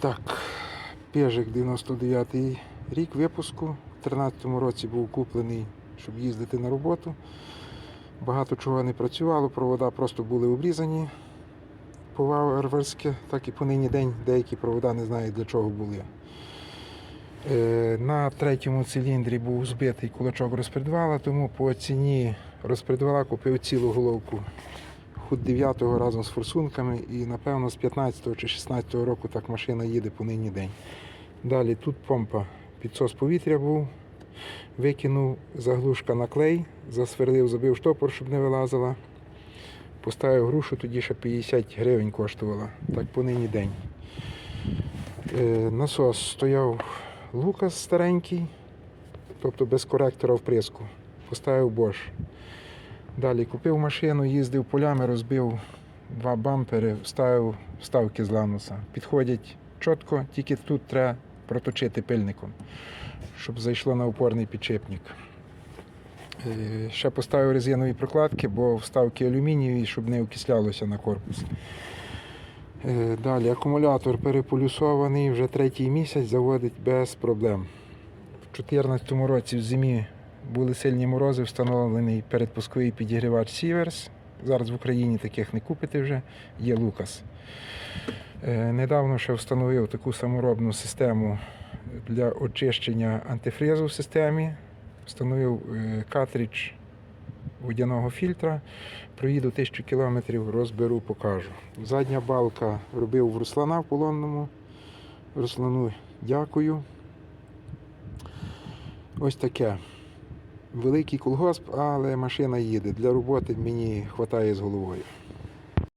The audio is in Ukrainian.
Так, Пежик 99 рік випуску. У 2013 році був куплений, щоб їздити на роботу. Багато чого не працювало, провода просто були обрізані по-варварськи, так і по нині день деякі провода не знаю для чого були. Е, На третьому циліндрі був збитий кулачок розпредвала, тому по ціні розпредвала купив цілу головку худ 9 разом з форсунками і напевно з 15 чи 16 року так машина їде по нині день. Далі тут помпа, підсос повітря був, викинув заглушка на клей, засверлив, забив штопор, щоб не вилазила. Поставив грушу, тоді ще 50 гривень коштувала, так по нині день. Е, насос стояв Лукас старенький, тобто без коректора вприску. Поставив Bosch. Далі купив машину, їздив полями, розбив два бампери, вставив вставки з лануса. Підходять чітко, тільки тут треба проточити пильником, щоб зайшло на опорний підшипник. Е, Ще поставив резинові прокладки, бо вставки алюмінієві, щоб не окислялося на корпус. Е, Далі акумулятор переполюсований, вже третій місяць заводить без проблем. У 2014 році в зимі були сильні морози, встановлений передпусковий підігрівач Сіверс. Зараз в Україні таких не купите вже, є Лукас. Е, Недавно ще встановив таку саморобну систему для очищення антифризу в системі. Встановив е, картридж водяного фільтра. Проїду тисячу кілометрів, розберу, покажу. Задня балка робив в Руслана в полонному. Руслану дякую. Ось таке. Великий колгосп, але машина їде. Для роботи мені вистачає з головою.